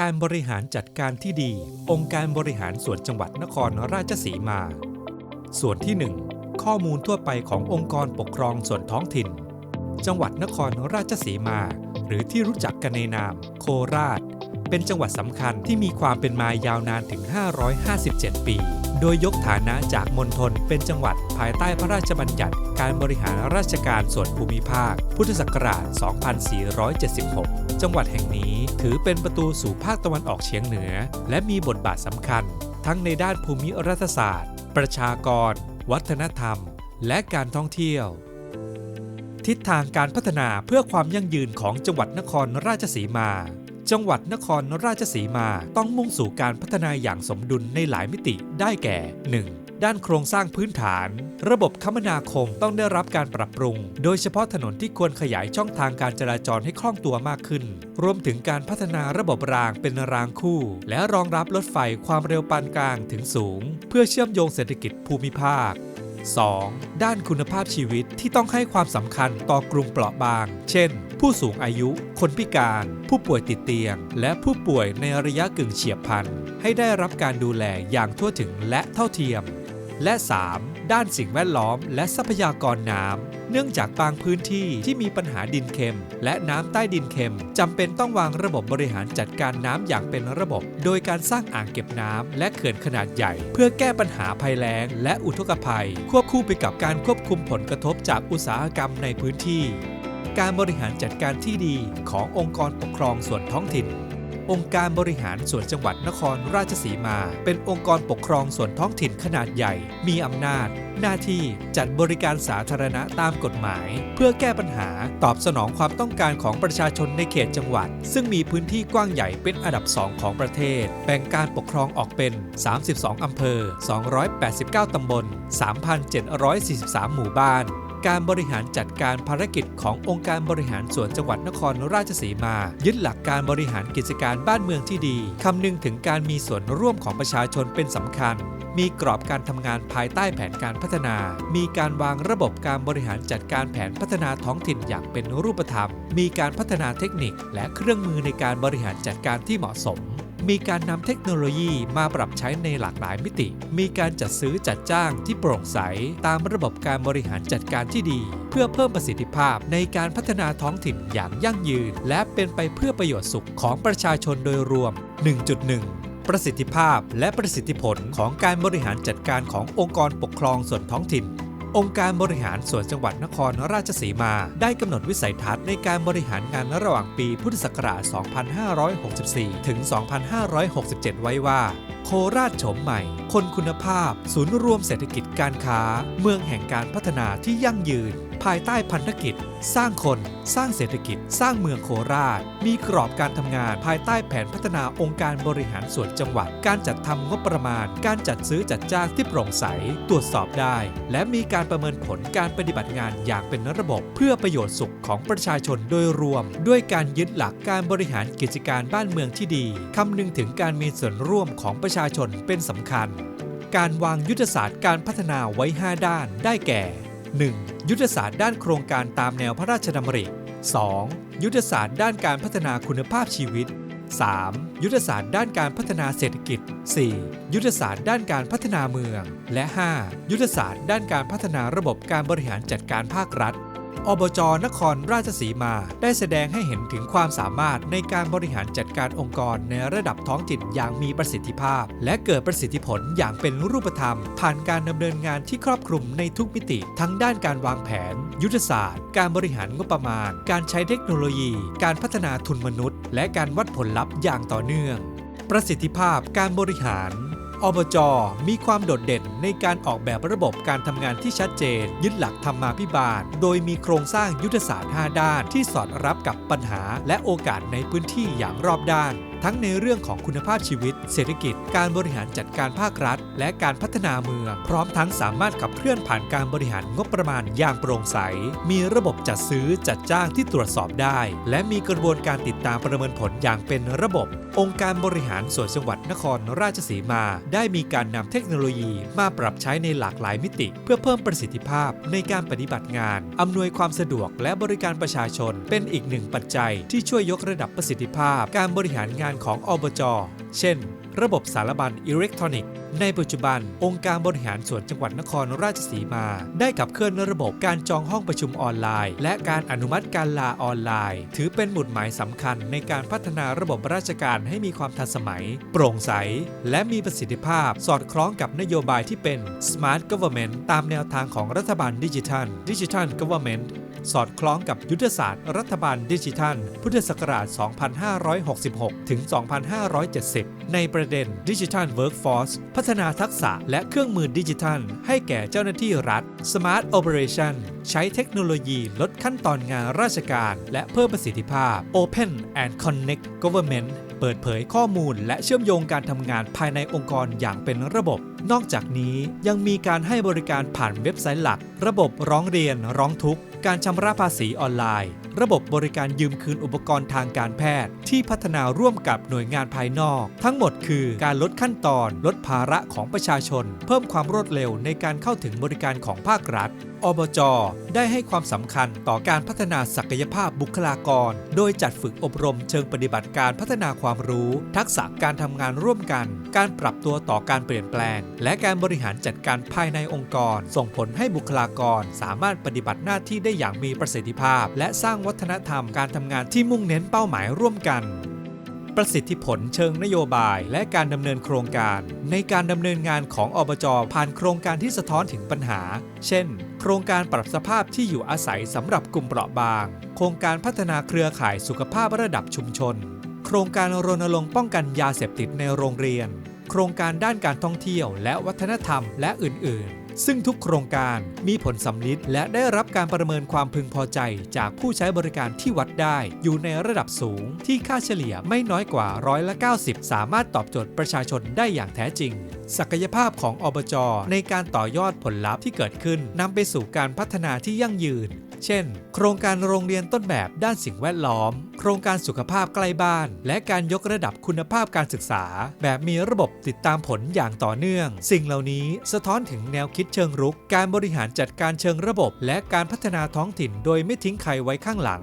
การบริหารจัดการที่ดี องค์การบริหารส่วนจังหวัดนครราชสีมา ส่วนที่ 1 ข้อมูลทั่วไปขององค์กรปกครองส่วนท้องถิ่น จังหวัดนครราชสีมา หรือที่รู้จักกันในนาม โคราช เป็นจังหวัดสำคัญที่มีความเป็นมายาวนานถึง 557 ปี โดยยกฐานะจากมณฑลเป็นจังหวัดภายใต้พระราชบัญญัติ การบริหารราชการส่วนภูมิภาค พุทธศักราช 2476 จังหวัดแห่งนี้ ถือเป็นประตูสู่ภาคตะวันออกเฉียงเหนือ และมีบทบาทสำคัญ ทั้งในด้านภูมิรัฐศาสตร์ ประชากร วัฒนธรรม และการท่องเที่ยว ทิศทางการพัฒนาเพื่อความยั่งยืนของจังหวัดนครราชสีมา จังหวัดนครราชสีมาต้องมุ่งสู่การพัฒนาอย่างสมดุลในหลายมิติได้แก่ 1. ด้านโครงสร้างพื้นฐาน ระบบคมนาคมต้องได้รับการปรับปรุง โดยเฉพาะถนนที่ควรขยายช่องทางการจราจรให้คล่องตัวมากขึ้น รวมถึงการพัฒนาระบบรางเป็นรางคู่ และรองรับรถไฟความเร็วปานกลางถึงสูง เพื่อเชื่อมโยงเศรษฐกิจภูมิภาค 2. ด้านคุณภาพชีวิตที่ต้องให้ความสำคัญต่อกลุ่มเปราะบาง เช่น ผู้สูงอายุ คนพิการ ผู้ป่วยติดเตียง และผู้ป่วยในระยะกึ่งเฉียบพลัน ให้ได้รับการดูแลอย่างทั่วถึงและเท่าเทียม และ 3. ด้านสิ่งแวดล้อมและทรัพยากรน้ำ เนื่องจากบางพื้นที่ที่มีปัญหาดินเค็ม และน้ำใต้ดินเค็มจำเป็นต้องวางระบบบริหารจัดการน้ำอย่างเป็นระบบ โดยการสร้างอ่างเก็บน้ำและเขื่อนขนาดใหญ่ เพื่อแก้ปัญหาภัยแล้ง และอุทกภัย ควบคู่ไปกับการควบคุมผลกระทบจากอุตสาหกรรมในพื้นที่ การบริหารจัดการที่ดีขององค์กรปกครองส่วนท้องถิ่น องค์การบริหารส่วนจังหวัดนครราชสีมา เป็นองค์กรปกครองส่วนท้องถิ่นขนาดใหญ่ มีอำนาจ หน้าที่จัดบริการสาธารณะตามกฎหมาย เพื่อแก้ปัญหาตอบสนองความต้องการของประชาชนในเขตจังหวัด ซึ่งมีพื้นที่กว้างใหญ่เป็นอันดับ 2 ของประเทศ แบ่งการปกครองออกเป็น 32 อำเภอ 289 ตำบล 3,743 หมู่บ้าน การบริหารจัดการภารกิจขององค์การบริหารส่วนจังหวัดนครราชสีมา ยึดหลักการบริหารกิจการบ้านเมืองที่ดีคำนึงถึงการมีส่วนร่วมของประชาชนเป็นสำคัญ มีกรอบการทำงานภายใต้แผนการพัฒนา มีการวางระบบการบริหารจัดการแผนพัฒนาท้องถิ่นอย่างเป็นรูปธรรม มีการพัฒนาเทคนิคและเครื่องมือในการบริหารจัดการที่เหมาะสม มีการนำเทคโนโลยีมาปรับใช้ในหลากหลายมิติ มีการจัดซื้อจัดจ้างที่โปร่งใส ตามระบบการบริหารจัดการที่ดี เพื่อเพิ่มประสิทธิภาพในการพัฒนาท้องถิ่นอย่างยั่งยืน และเป็นไปเพื่อประโยชน์สุขของประชาชนโดยรวม 1.1ประสิทธิภาพและประสิทธิผลของการบริหารจัดการขององค์กรปกครองส่วนท้องถิ่น องค์การบริหารส่วนจังหวัดนครราชสีมา ได้กำหนดวิสัยทัศน์ในการบริหารงานระหว่างปีพุทธศักราช 2564 ถึง 2567 ไว้ว่า โคราชโฉมใหม่ คนคุณภาพ ศูนย์รวมเศรษฐกิจการค้า เมืองแห่งการพัฒนาที่ยั่งยืน ภายใต้พันธกิจ สร้างคน สร้างเศรษฐกิจ สร้างเมืองโคราช มีกรอบการทำงานภายใต้แผนพัฒนาองค์การบริหารส่วนจังหวัด การจัดทำงบประมาณ การจัดซื้อจัดจ้างที่โปร่งใส ตรวจสอบได้ และมีการประเมินผลการปฏิบัติงานอย่างเป็นระบบ เพื่อประโยชน์สุขของประชาชนโดยรวม ด้วยการยึดหลักการบริหารกิจการบ้านเมืองที่ดีคำนึงถึงการมีส่วนร่วมของประชาชนเป็นสำคัญ การวางยุทธศาสตร์การพัฒนาไว้ 5 ด้านได้แก่ 1. ยุทธศาสตร์ด้านโครงการตามแนวพระราชดำริ 2. ยุทธศาสตร์ด้านการพัฒนาคุณภาพชีวิต 3. ยุทธศาสตร์ด้านการพัฒนาเศรษฐกิจ 4. ยุทธศาสตร์ด้านการพัฒนาเมือง และ 5. ยุทธศาสตร์ด้านการพัฒนาระบบการบริหารจัดการภาครัฐ อบจนครราชสีมา ได้แสดงให้เห็นถึงความสามารถในการบริหารจัดการองค์กรในระดับท้องถิ่นอย่างมีประสิทธิภาพ และเกิดประสิทธิผลอย่างเป็นรูปธรรม ผ่านการดำเนินงานที่ครอบคลุมในทุกมิติ ทั้งด้านการวางแผน ยุทธศาสตร์ การบริหารงบประมาณ การใช้เทคโนโลยี การพัฒนาทุนมนุษย์ และการวัดผลลัพธ์อย่างต่อเนื่อง ประสิทธิภาพการบริหาร อบจมีความโดดเด่นในการออกแบบระบบการทำงานที่ชัดเจน ยึดหลักธรรมาภิบาล โดยมีโครงสร้างยุทธศาสตร์ 5 ด้านที่สอดรับกับปัญหาและโอกาสในพื้นที่อย่างรอบด้าน ทั้งในเรื่องของคุณภาพชีวิต เศรษฐกิจ การบริหารจัดการภาครัฐ และการพัฒนาเมือง พร้อมทั้งสามารถขับเคลื่อนผ่านการบริหารงบประมาณอย่างโปร่งใส มีระบบจัดซื้อจัดจ้างที่ตรวจสอบได้ และมีกระบวนการติดตามประเมินผลอย่างเป็นระบบ องค์การบริหารส่วนจังหวัดนครราชสีมา ได้มีการนำเทคโนโลยีมาปรับใช้ในหลากหลายมิติ เพื่อเพิ่มประสิทธิภาพในการปฏิบัติงาน อำนวยความสะดวกและบริการประชาชน เป็นอีกหนึ่งปัจจัยที่ช่วยยกระดับประสิทธิภาพ การบริหารงานานของอบจ เช่น ระบบสารบัญอิเล็กทรอนิกส์ ในปัจจุบัน องค์การบริหารส่วนจังหวัดนครราชสีมา ได้ขับเคลื่อนระบบการจองห้องประชุมออนไลน์ และการอนุมัติการลาออนไลน์ ถือเป็นหมุดหมายสำคัญในการพัฒนาระบบราชการให้มีความทันสมัย โปร่งใส และมีประสิทธิภาพ สอดคล้องกับนโยบายที่เป็น Smart Government ตามแนวทางของรัฐบาลดิจิทัล Digital Government สอดคล้องกับยุทธศาสตร์ รัฐบาลดิจิทัล พุทธศักราช 2566 ถึง 2570 ในประเด็นดิจิทัล Workforce พัฒนาทักษะและเครื่องมือดิจิทัล ให้แก่เจ้าหน้าที่รัฐ Smart Operation ใช้เทคโนโลยีลดขั้นตอนงานราชการ และเพิ่มประสิทธิภาพ Open and Connect Government เปิดเผยข้อมูลและเชื่อมโยงการทำงานภายในองค์กรอย่างเป็นระบบ นอกจากนี้ยังมีการให้บริการผ่านเว็บไซต์หลัก ระบบร้องเรียน ร้องทุกข์ การชำระภาษีออนไลน์ ระบบบริการยืมคืนอุปกรณ์ทางการแพทย์ ที่พัฒนาร่วมกับหน่วยงานภายนอก ทั้งหมดคือการลดขั้นตอน ลดภาระของประชาชน เพิ่มความรวดเร็วในการเข้าถึงบริการของภาครัฐ อบจ ได้ให้ความสำคัญต่อการพัฒนาศักยภาพบุคลากร โดยจัดฝึกอบรมเชิงปฏิบัติการพัฒนาความรู้ ทักษะการทำงานร่วมกัน การปรับตัวต่อการเปลี่ยนแปลง และการบริหารจัดการภายในองค์กร ส่งผลให้บุคลากร สามารถปฏิบัติหน้าที่ได้อย่างมีประสิทธิภาพ และสร้างวัฒนธรรมการทำงานที่มุ่งเน้นเป้าหมายร่วมกันประสิทธิผลเชิงนโยบายและการดำเนินโครงการ ในการดำเนินงานของอบจผ่านโครงการที่สะท้อนถึงปัญหา เช่น ครงการปรับสภาพที่อยู่อาศัยสำหรับกลุ่มเปราะบาง โครงการพัฒนาเครือข่ายสุขภาพระดับชุมชน โครงการรณรงค์ป้องกันยาเสพติดในโรงเรียน โครงการด้านการท่องเที่ยวและวัฒนธรรมและอื่น ๆ ซึ่งทุกโครงการมีผลสำลิดและได้รับการประเมินความพึงพอใจจากผู้ใช้บริการที่วัดได้อยู่ในระดับสูงที่ค่าเฉลี่ยไม่น้อยกว่าร้อยละ90 สามารถตอบโจทย์ประชาชนได้อย่างแท้จริง ศักยภาพของอบจในการต่อยอดผลลัพธ์ที่เกิดขึ้นนำไปสู่การพัฒนาที่ยั่งยืน เช่น โครงการโรงเรียนต้นแบบด้านสิ่งแวดล้อม โครงการสุขภาพใกล้บ้าน และการยกระดับคุณภาพการศึกษา แบบมีระบบติดตามผลอย่างต่อเนื่อง สิ่งเหล่านี้สะท้อนถึงแนวคิดเชิงรุก การบริหารจัดการเชิงระบบ และการพัฒนาท้องถิ่น โดยไม่ทิ้งใครไว้ข้างหลัง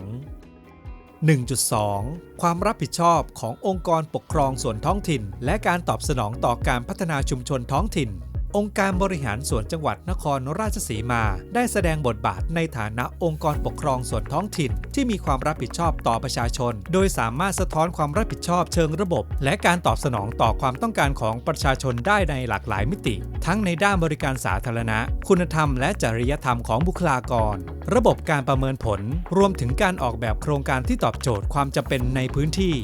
1.2 ความรับผิดชอบขององค์กรปกครองส่วนท้องถิ่น และการตอบสนองต่อการพัฒนาชุมชนท้องถิ่น องค์การบริหารส่วนจังหวัดนครราชสีมา ได้แสดงบทบาทในฐานะองค์กรปกครองส่วนท้องถิ่น ที่มีความรับผิดชอบต่อประชาชน โดยสามารถสะท้อนความรับผิดชอบเชิงระบบ และการตอบสนองต่อความต้องการของประชาชนได้ในหลากหลายมิติ ทั้งในด้านบริการสาธารณะ คุณธรรมและจริยธรรมของบุคลากร ระบบการประเมินผล รวมถึงการออกแบบโครงการที่ตอบโจทย์ความจำเป็นในพื้นที่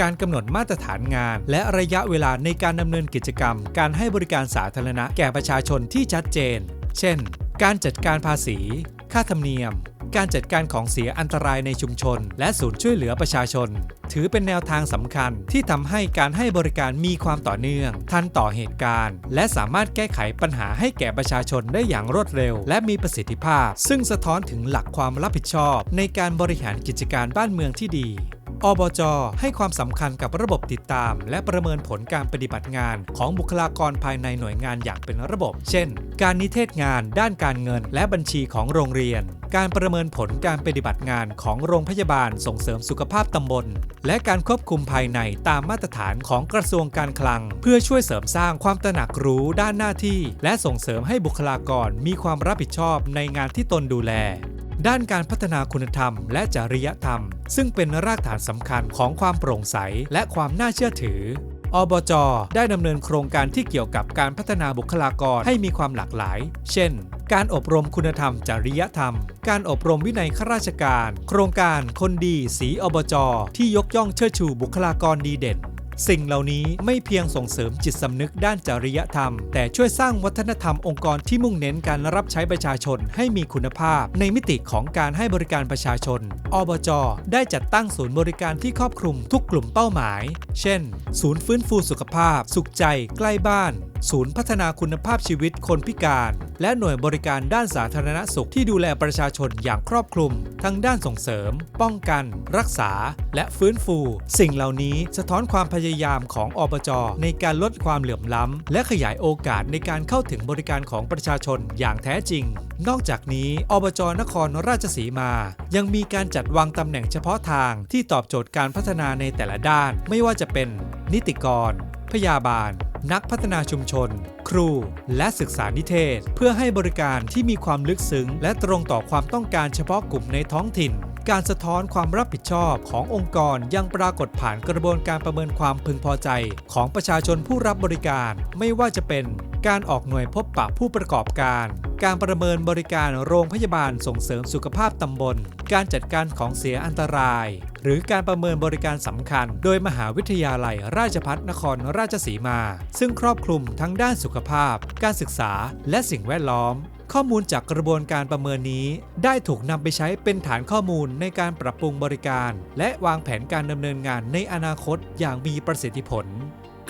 การกำหนดมาตรฐานงาน และระยะเวลาในการดำเนินกิจกรรม การให้บริการสาธารณะแก่ประชาชนที่ชัดเจน เช่น การจัดการภาษี ค่าธรรมเนียม การจัดการของเสียอันตรายในชุมชน และศูนย์ช่วยเหลือประชาชน ถือเป็นแนวทางสำคัญที่ทำให้การให้บริการมีความต่อเนื่อง ทันต่อเหตุการณ์ และสามารถแก้ไขปัญหาให้แก่ประชาชนได้อย่างรวดเร็ว และมีประสิทธิภาพ ซึ่งสะท้อนถึงหลักความรับผิดชอบ ในการบริหารกิจการบ้านเมืองที่ดี อบจ ให้ความสำคัญกับระบบติดตาม และประเมินผลการปฏิบัติงานของบุคลากรภายในหน่วยงานอย่างเป็นระบบ เช่น การนิเทศงานด้านการเงินและบัญชีของโรงเรียน การประเมินผลการปฏิบัติงานของโรงพยาบาลส่งเสริมสุขภาพตำบล และการควบคุมภายในตามมาตรฐานของกระทรวงการคลัง เพื่อช่วยเสริมสร้างความตระหนักรู้ด้านหน้าที่ และส่งเสริมให้บุคลากรมีความรับผิดชอบในงานที่ตนดูแล ด้านการพัฒนาคุณธรรมและจริยธรรม ซึ่งเป็นรากฐานสำคัญของความโปร่งใสและความน่าเชื่อถือ อบจ ได้ดำเนินโครงการที่เกี่ยวกับการพัฒนาบุคลากรให้มีความหลากหลาย เช่น การอบรมคุณธรรม จริยธรรม การอบรมวินัยข้าราชการ โครงการคนดี สีอบจ ที่ยกย่องเชิดชูบุคลากรดีเด่น สิ่งเหล่านี้ไม่เพียงส่งเสริมจิตสำนึกด้านจริยธรรม แต่ช่วยสร้างวัฒนธรรมองค์กรที่มุ่งเน้นการรับใช้ประชาชนให้มีคุณภาพ ในมิติของการให้บริการประชาชน อบจ ได้จัดตั้งศูนย์บริการที่ครอบคลุมทุกกลุ่มเป้าหมาย เช่น ศูนย์ฟื้นฟูสุขภาพ สุขใจ ใกล้บ้าน ศูนย์พัฒนาคุณภาพชีวิตคนพิการ และหน่วยบริการด้านสาธารณสุขที่ดูแลประชาชนอย่างครอบคลุม ทั้งด้านส่งเสริม ป้องกัน รักษา และฟื้นฟู สิ่งเหล่านี้สะท้อนความพยยายามของอบจในการลดความเหลื่อมล้ำ และขยายโอกาสในการเข้าถึงบริการของประชาชนอย่างแท้จริง นอกจากนี้ อบจนครราชสีมา ยังมีการจัดวางตำแหน่งเฉพาะทางที่ตอบโจทย์การพัฒนาในแต่ละด้าน ไม่ว่าจะเป็น นิติกร พยาบาล นักพัฒนาชุมชน ครู และศึกษานิเทศ เพื่อให้บริการที่มีความลึกซึ้งและตรงต่อความต้องการเฉพาะกลุ่มในท้องถิ่น การสะท้อนความรับผิดชอบขององค์กรยังปรากฏผ่านกระบวนการประเมินความพึงพอใจ ของประชาชนผู้รับบริการ ไม่ว่าจะเป็นการออกหน่วยพบปะผู้ประกอบการ การประเมินบริการโรงพยาบาลส่งเสริมสุขภาพตำบล การจัดการของเสียอันตราย หรือการประเมินบริการสำคัญ โดยมหาวิทยาลัยราชภัฏนครราชสีมา ซึ่งครอบคลุมทั้งด้านสุขภาพ การศึกษา และสิ่งแวดล้อม ข้อมูลจากกระบวนการประเมินนี้ ได้ถูกนำไปใช้เป็นฐานข้อมูลในการปรับปรุงบริการ และวางแผนการดำเนินงานในอนาคตอย่างมีประสิทธิผล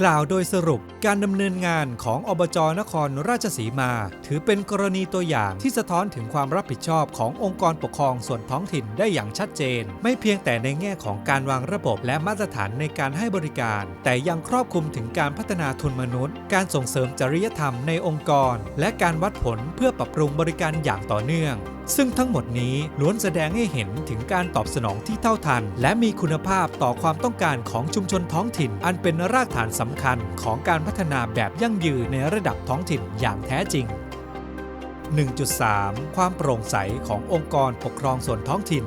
กล่าวโดยสรุปการดำเนินงานของอบจนครราชสีมา ถือเป็นกรณีตัวอย่างที่สะท้อนถึงความรับผิดชอบขององค์กรปกครองส่วนท้องถิ่นได้อย่างชัดเจน ไม่เพียงแต่ในแง่ของการวางระบบและมาตรฐานในการให้บริการ แต่ยังครอบคลุมถึงการพัฒนาทุนมนุษย์ การส่งเสริมจริยธรรมในองค์กร และการวัดผลเพื่อปรับปรุงบริการอย่างต่อเนื่อง ซึ่งทั้งหมดนี้ล้วนแสดงให้เห็นถึงการตอบสนองที่เท่าทัน และมีคุณภาพต่อความต้องการของชุมชนท้องถิ่น อันเป็นรากฐานสำคัญของการพัฒนาแบบยั่งยืนในระดับท้องถิ่นอย่างแท้จริง 1.3 ความโปร่งใสขององค์กรปกครองส่วนท้องถิ่น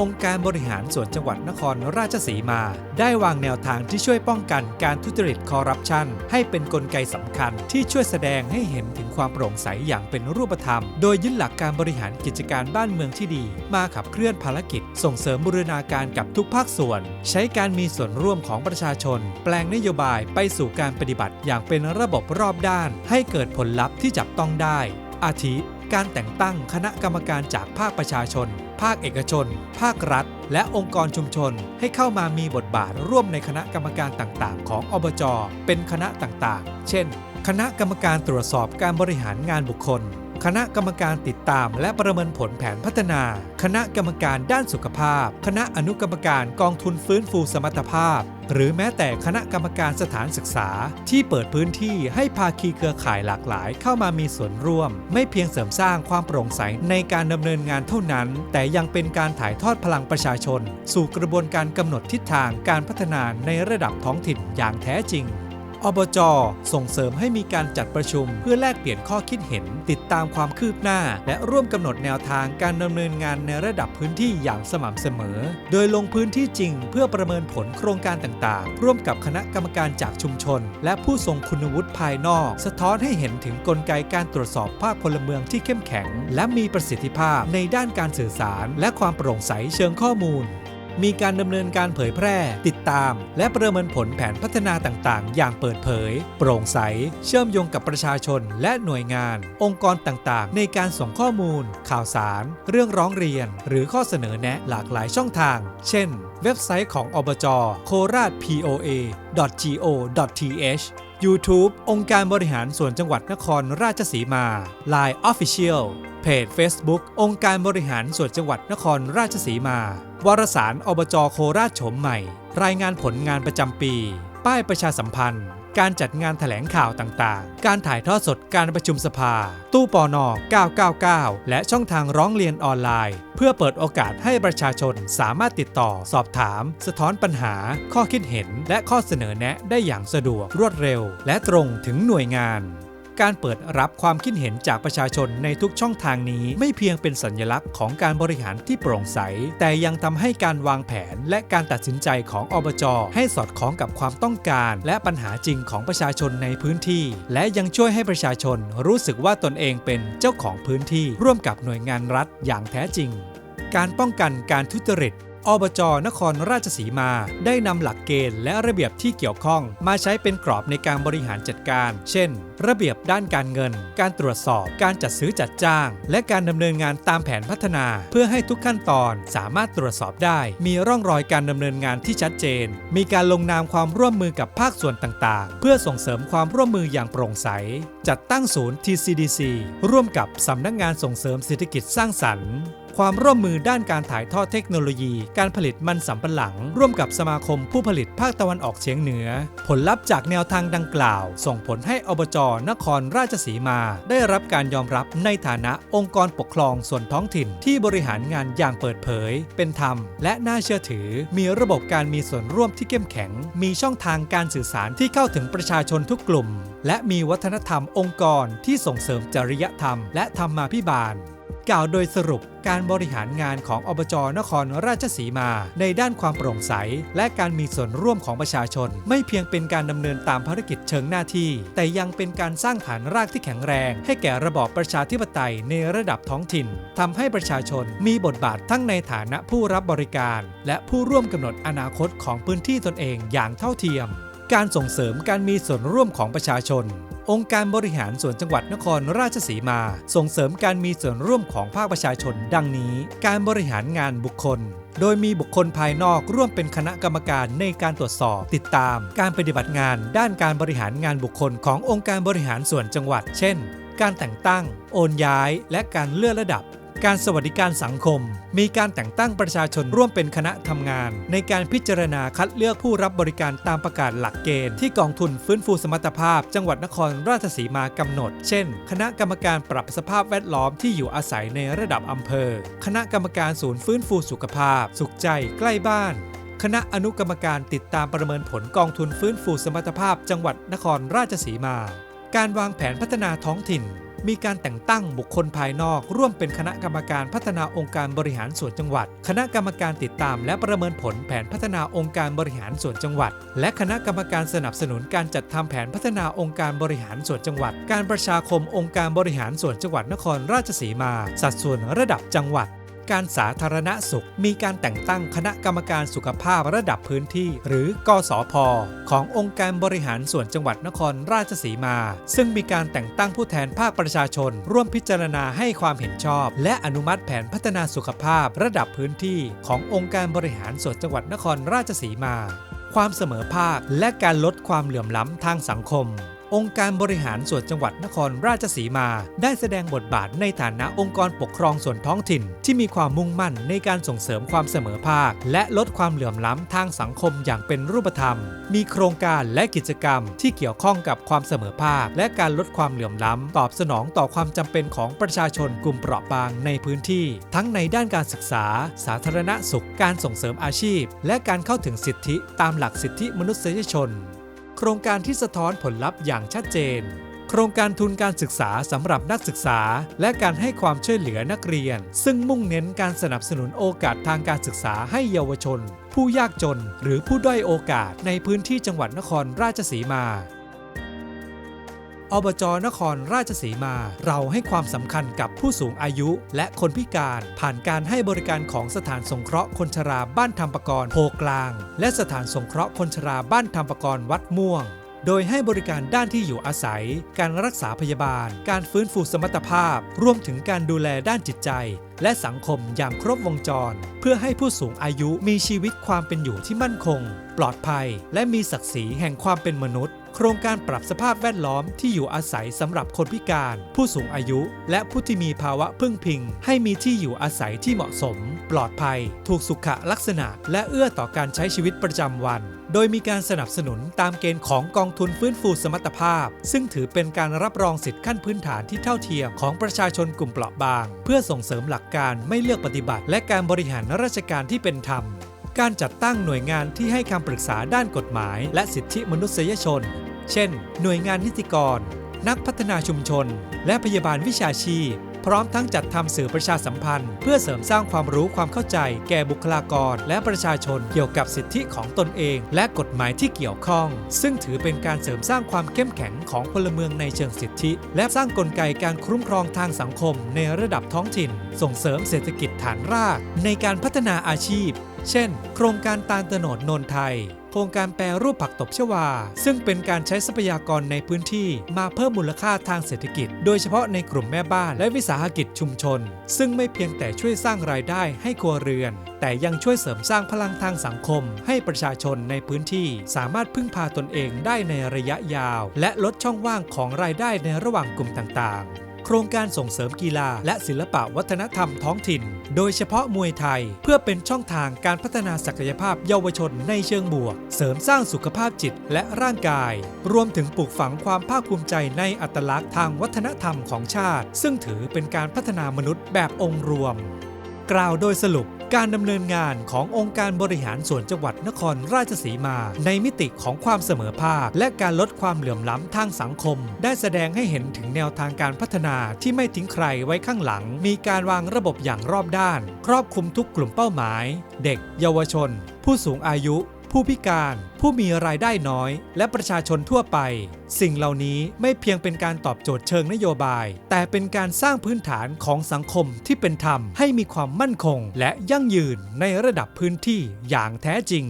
องค์การบริหารส่วนจังหวัดนครราชสีมา ได้วางแนวทางที่ช่วยป้องกันการทุจริตคอร์รัปชันให้เป็นนกลไกสำคัญที่ช่วยแสดงให้เห็นถึงความโปร่งใสอย่างเป็นรูปธรรม โดยยึดหลักการบริหารกิจการบ้านเมืองที่ดี มาขับเคลื่อนภารกิจ ส่งเสริมบูรณาการกับทุกภาคส่วน ใช้การมีส่วนร่วมของประชาชน แปลงนโยบายไปสู่การปฏิบัติอย่างเป็นระบบรอบด้าน ให้เกิดผลลัพธ์ที่จับต้องได้ อาทิ การแต่งตั้งคณะกรรมการจากภาคประชาชน ภาคเอกชน ภาครัฐ และองค์กรชุมชน ให้เข้ามามีบทบาทร่วมในคณะกรรมการต่างๆ ของอบจ เป็นคณะต่างๆ เช่น คณะกรรมการตรวจสอบการบริหารงานบุคคล คณะกรรมการติดตาม และประเมินผลแผนพัฒนา คณะกรรมการด้านสุขภาพ คณะอนุกรรมการกองทุนฟื้นฟูสมรรถภาพ หรือแม้แต่คณะกรรมการสถานศึกษา ที่เปิดพื้นที่ให้ภาคีเครือข่ายหลากหลายเข้ามามีส่วนร่วม ไม่เพียงเสริมสร้างความโปร่งใสในการดำเนินงานเท่านั้น แต่ยังเป็นการถ่ายทอดพลังประชาชน สู่กระบวนการกำหนดทิศทางการพัฒนาในระดับท้องถิ่นอย่างแท้จริง อบจ ส่งเสริมให้มีการจัดประชุม เพื่อแลกเปลี่ยนข้อคิดเห็น ติดตามความคืบหน้า และร่วมกำหนดแนวทางการดำเนินงานในระดับพื้นที่อย่างสม่ำเสมอ โดยลงพื้นที่จริง เพื่อประเมินผลโครงการต่างๆ ร่วมกับคณะกรรมการจากชุมชน และผู้ทรงคุณวุฒิภายนอก สะท้อนให้เห็นถึงกลไกการตรวจสอบภาคพลเมืองที่เข้มแข็ง และมีประสิทธิภาพในด้านการสื่อสาร และความโปร่งใสเชิงข้อมูล มีการดำเนินการเผยแพร่ ติดตาม และประเมินผลแผนพัฒนาต่างๆ อย่างเปิดเผย โปร่งใส เชื่อมโยงกับประชาชนและหน่วยงาน องค์กรต่างๆ ในการส่งข้อมูล ข่าวสาร เรื่องร้องเรียน หรือข้อเสนอแนะหลากหลายช่องทาง เช่น เว็บไซต์ของอบจโคราช poa go th YouTube องค์การบริหารส่วนจังหวัดนครราชสีมา Line Official เพจ Facebook องค์การบริหารส่วนจังหวัดนครราชสีมา วารสารอบจโคราชโฉมใหม่ รายงานผลงานประจำปี ป้ายประชาสัมพันธ์ การจัดงานแถลงข่าวต่างๆ การถ่ายทอดสดการประชุมสภา ตู้ปอนอ999 และช่องทางร้องเรียนออนไลน์ เพื่อเปิดโอกาสให้ประชาชนสามารถติดต่อ สอบถาม สะท้อนปัญหา ข้อคิดเห็น และข้อเสนอแนะได้อย่างสะดวกรวดเร็ว และตรงถึงหน่วยงาน การเปิดรับความคิดเห็นจากประชาชนในทุกช่องทางนี้ไม่เพียงเป็นสัญลักษณ์ของการบริหารที่โปร่งใส แต่ยังทำให้การวางแผนและการตัดสินใจของอบจ ให้สอดคล้องกับความต้องการ และปัญหาจริงของประชาชนในพื้นที่ และยังช่วยให้ประชาชนรู้สึกว่าตนเองเป็นเจ้าของพื้นที่ ร่วมกับหน่วยงานรัฐอย่างแท้จริง การป้องกันการทุจริต อบจนครราชสีมา ได้นำหลักเกณฑ์และระเบียบที่เกี่ยวข้อง มาใช้เป็นกรอบในการบริหารจัดการ เช่น ระเบียบด้านการเงิน การตรวจสอบ การจัดซื้อจัดจ้าง และการดำเนินงานตามแผนพัฒนา เพื่อให้ทุกขั้นตอนสามารถตรวจสอบได้ มีร่องรอยการดำเนินงานที่ชัดเจน มีการลงนามความร่วมมือกับภาคส่วนต่างๆ เพื่อส่งเสริมความร่วมมืออย่างโปร่งใส จัดตั้งศูนย์ TCDC ร่วมกับสำนักงานส่งเสริมเศรษฐกิจสร้างสรรค์ ความร่วมมือด้านการถ่ายทอดเทคโนโลยี การผลิตมันสำปะหลัง ร่วมกับสมาคมผู้ผลิตภาคตะวันออกเฉียงเหนือ ผลลัพธ์จากแนวทางดังกล่าว ส่งผลให้อบจนครราชสีมา ได้รับการยอมรับในฐานะองค์กรปกครองส่วนท้องถิ่น ที่บริหารงานอย่างเปิดเผย เป็นธรรม และน่าเชื่อถือ มีระบบการมีส่วนร่วมที่เข้มแข็ง มีช่องทางการสื่อสารที่เข้าถึงประชาชนทุกกลุ่ม และมีวัฒนธรรมองค์กรที่ส่งเสริมจริยธรรม และธรรมาภิบาล กล่าวโดยสรุปการบริหารงานของอบจนครราชสีมา ในด้านความโปร่งใส และการมีส่วนร่วมของประชาชน ไม่เพียงเป็นการดำเนินตามภารกิจเชิงหน้าที่ แต่ยังเป็นการสร้างฐานรากที่แข็งแรง ให้แก่ระบอบประชาธิปไตยในระดับท้องถิ่นทำให้ประชาชนมีบทบาททั้งในฐานะผู้รับบริการ และผู้ร่วมกำหนดอนาคตของพื้นที่ตนเองอย่างเท่าเทียม การส่งเสริมการมีส่วนร่วมของประชาชน องค์การบริหารส่วนจังหวัดนครราชสีมา ส่งเสริมการมีส่วนร่วมของภาคประชาชน ดังนี้ การบริหารงานบุคคล โดยมีบุคคลภายนอกร่วมเป็นคณะกรรมการในการตรวจสอบ ติดตาม การปฏิบัติงาน ด้านการบริหารงานบุคคลขององค์การบริหารส่วนจังหวัด เช่น การแต่งตั้ง โอนย้าย และการเลื่อนระดับ การสวัสดิการสังคม มีการแต่งตั้งประชาชนร่วมเป็นคณะทำงาน ในการพิจารณาคัดเลือกผู้รับบริการตามประกาศหลักเกณฑ์ที่กองทุนฟื้นฟูสมรรถภาพ จังหวัดนครราชสีมากำหนด เช่น คณะกรรมการปรับสภาพแวดล้อมที่อยู่อาศัยในระดับอำเภอ คณะกรรมการศูนย์ฟื้นฟูสุขภาพ สุขใจใกล้บ้านคณะอนุกรรมการติดตามประเมินผลกองทุนฟื้นฟูสมรรถภาพ จังหวัดนครราชสีมา การวางแผนพัฒนาท้องถิ่น มีการแต่งตั้งบุคคลภายนอก ร่วมเป็นคณะกรรมการพัฒนาองค์การบริหารส่วนจังหวัด คณะกรรมการติดตาม และประเมินผลแผนพัฒนาองค์การบริหารส่วนจังหวัด และคณะกรรมการสนับสนุนการจัดทำแผนพัฒนาองค์การบริหารส่วนจังหวัด การประชาคมองค์การบริหารส่วนจังหวัดนครราชสีมา สัดส่วนระดับจังหวัด การสาธารณสุข มีการแต่งตั้งคณะกรรมการสุขภาพระดับพื้นที่ หรือกสพขององค์การบริหารส่วนจังหวัดนครราชสีมา ซึ่งมีการแต่งตั้งผู้แทนภาคประชาชน ร่วมพิจารณาให้ความเห็นชอบ และอนุมัติแผนพัฒนาสุขภาพระดับพื้นที่ขององค์การบริหารส่วนจังหวัดนครราชสีมา ความเสมอภาคและการลดความเหลื่อมล้ำทางสังคม องค์การบริหารส่วนจังหวัดนครราชสีมา ได้แสดงบทบาทในฐานะองค์กรปกครองส่วนท้องถิ่น ที่มีความมุ่งมั่นในการส่งเสริมความเสมอภาค และลดความเหลื่อมล้ำทางสังคมอย่างเป็นรูปธรรม มีโครงการและกิจกรรมที่เกี่ยวข้องกับความเสมอภาค และการลดความเหลื่อมล้ำ ตอบสนองต่อความจำเป็นของประชาชนกลุ่มเปราะบางในพื้นที่ ทั้งในด้านการศึกษา สาธารณสุข การส่งเสริมอาชีพ และการเข้าถึงสิทธิตามหลักสิทธิมนุษยชน โครงการที่สะท้อนผลลัพธ์อย่างชัดเจน โครงการทุนการศึกษาสำหรับนักศึกษา และการให้ความช่วยเหลือนักเรียน ซึ่งมุ่งเน้นการสนับสนุนโอกาสทางการศึกษาให้เยาวชน ผู้ยากจน หรือผู้ด้อยโอกาสในพื้นที่จังหวัดนครราชสีมา อบจนครราชสีมา เราให้ความสำคัญกับผู้สูงอายุ และคนพิการผ่านการให้บริการของสถานสงเคราะห์คนชราบ้านธรรมปกรโพกลาง และสถานสงเคราะห์คนชราบ้านธรรมปกรวัดม่วงโดยให้บริการด้านที่อยู่อาศัย การรักษาพยาบาล การฟื้นฟูสมรรถภาพ รวมถึงการดูแลด้านจิตใจ และสังคมอย่างครบวงจร เพื่อให้ผู้สูงอายุมีชีวิตความเป็นอยู่ที่มั่นคง ปลอดภัย และมีศักดิ์ศรีแห่งความเป็นมนุษย์ โครงการปรับสภาพแวดล้อมที่อยู่อาศัยสำหรับคนพิการ ผู้สูงอายุ และผู้ที่มีภาวะพึ่งพิง ให้มีที่อยู่อาศัยที่เหมาะสม ปลอดภัย ถูกสุขลักษณะ และเอื้อต่อการใช้ชีวิตประจำวัน โดยมีการสนับสนุนตามเกณฑ์ของกองทุนฟื้นฟูสมรรถภาพ ซึ่งถือเป็นการรับรองสิทธิขั้นพื้นฐานที่เท่าเทียมของประชาชนกลุ่มเปราะบาง เพื่อส่งเสริมหลักการไม่เลือกปฏิบัติ และการบริหารราชการที่เป็นธรรม การจัดตั้งหน่วยงานที่ให้คำปรึกษาด้านกฎหมาย และสิทธิมนุษยชน เช่น หน่วยงานนิติกร นักพัฒนาชุมชน และพยาบาลวิชาชีพ พร้อมทั้งจัดทำสื่อประชาสัมพันธ์ เพื่อเสริมสร้างความรู้ความเข้าใจ แก่บุคลากร และประชาชนเกี่ยวกับสิทธิของตนเอง และกฎหมายที่เกี่ยวข้อง ซึ่งถือเป็นการเสริมสร้างความเข้มแข็งของพลเมืองในเชิงสิทธิ และสร้างกลไกการคุ้มครองทางสังคม ในระดับท้องถิ่น ส่งเสริมเศรษฐกิจฐานราก ในการพัฒนาอาชีพ เช่น โครงการตาลตโนดนนไทย โครงการแปรรูปผักตบชวา ซึ่งเป็นการใช้ทรัพยากรในพื้นที่มาเพิ่มมูลค่าทางเศรษฐกิจ โดยเฉพาะในกลุ่มแม่บ้านและวิสาหกิจชุมชน ซึ่งไม่เพียงแต่ช่วยสร้างรายได้ให้ครัวเรือน แต่ยังช่วยเสริมสร้างพลังทางสังคม ให้ประชาชนในพื้นที่ สามารถพึ่งพาตนเองได้ในระยะยาว และลดช่องว่างของรายได้ในระหว่างกลุ่มต่างๆ ครงการส่งเสริมกีฬา และศิลปะวัฒนธรรมท้องถิ่น โดยเฉพาะมวยไทย เพื่อเป็นช่องทางการพัฒนาศักยภาพเยาวชนในเชิงบวก เสริมสร้างสุขภาพจิตและร่างกาย รวมถึงปลูกฝังความภาคภูมิใจในอัตลักษณ์ทางวัฒนธรรมของชาติ ซึ่งถือเป็นการพัฒนามนุษย์แบบองค์รวม กล่าวโดยสรุป การดำเนินงานขององค์การบริหารส่วนจังหวัดนครราชสีมา ในมิติของความเสมอภาค และการลดความเหลื่อมล้ำทางสังคม ได้แสดงให้เห็นถึงแนวทางการพัฒนาที่ไม่ทิ้งใครไว้ข้างหลัง มีการวางระบบอย่างรอบด้าน ครอบคลุมทุกกลุ่มเป้าหมาย เด็ก เยาวชน ผู้สูงอายุ ผู้พิการ ผู้มีรายได้น้อย และประชาชนทั่วไป สิ่งเหล่านี้ไม่เพียงเป็นการตอบโจทย์เชิงนโยบาย แต่เป็นการสร้างพื้นฐานของสังคมที่เป็นธรรมให้มีความมั่นคง และยั่งยืนในระดับพื้นที่อย่างแท้จริง